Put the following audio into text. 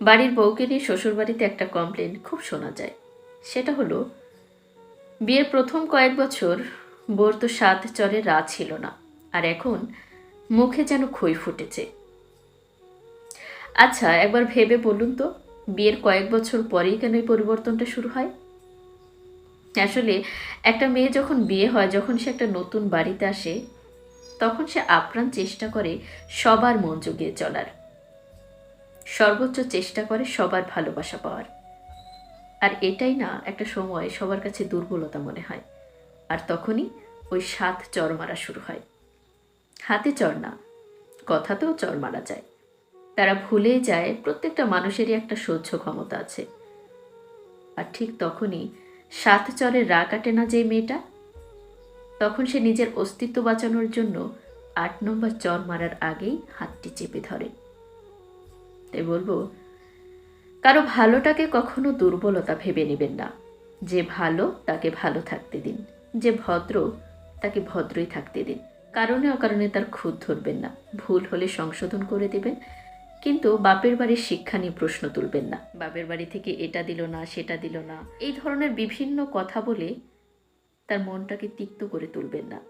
বাড়ির বউকে নিয়ে শ্বশুরবাড়িতে একটা কমপ্লেন খুব শোনা যায়। সেটা হলো, বিয়ের প্রথম কয়েক বছর বোর তো সাত চরে রা ছিল না, আর এখন মুখে যেন খই ফুটেছে। আচ্ছা একবার ভেবে বলুন তো, বিয়ের কয়েক বছর পরেই কেন এই পরিবর্তনটা শুরু হয়? আসলে, একটা মেয়ে যখন বিয়ে হয়, যখন সে একটা নতুন বাড়িতে আসে, তখন সে আপ্রাণ চেষ্টা করে সবার মন জুগিয়ে চলার। সর্বোচ্চ চেষ্টা করে সবার ভালোবাসা পাওয়ার। আর এটাই না একটা সময় সবার কাছে দুর্বলতা মনে হয়। আর তখনই ওই সাত চর মারা শুরু হয়। হাতে চর না, কথাতেও চর মারা যায়। তারা ভুলে যায় প্রত্যেকটা মানুষেরই একটা সহ্য ক্ষমতা আছে। আর ঠিক তখনই সাত চরের রা কাটে না যে মেয়েটা? তখন সে নিজের অস্তিত্ব বাঁচানোর জন্য আট নম্বর চর মারার আগেই হাতটি চেপে ধরে। তাই বলব, কারও ভালোটাকে কখনো দুর্বলতা ভেবে নেবেন না। যে ভালো, তাকে ভালো থাকতে দিন। যে ভদ্র, তাকে ভদ্রই থাকতে দিন। কারণে অকারণে তার খুদ ধরবেন না। ভুল হলে সংশোধন করে দেবেন। কিন্তু বাপের বাড়ির শিক্ষা নিয়ে প্রশ্ন তুলবেন না। বাপের বাড়ি থেকে এটা দিল না, সেটা দিল না। এই ধরনের বিভিন্ন কথা বলে তার মনটাকে তিক্ত করে তুলবেন না।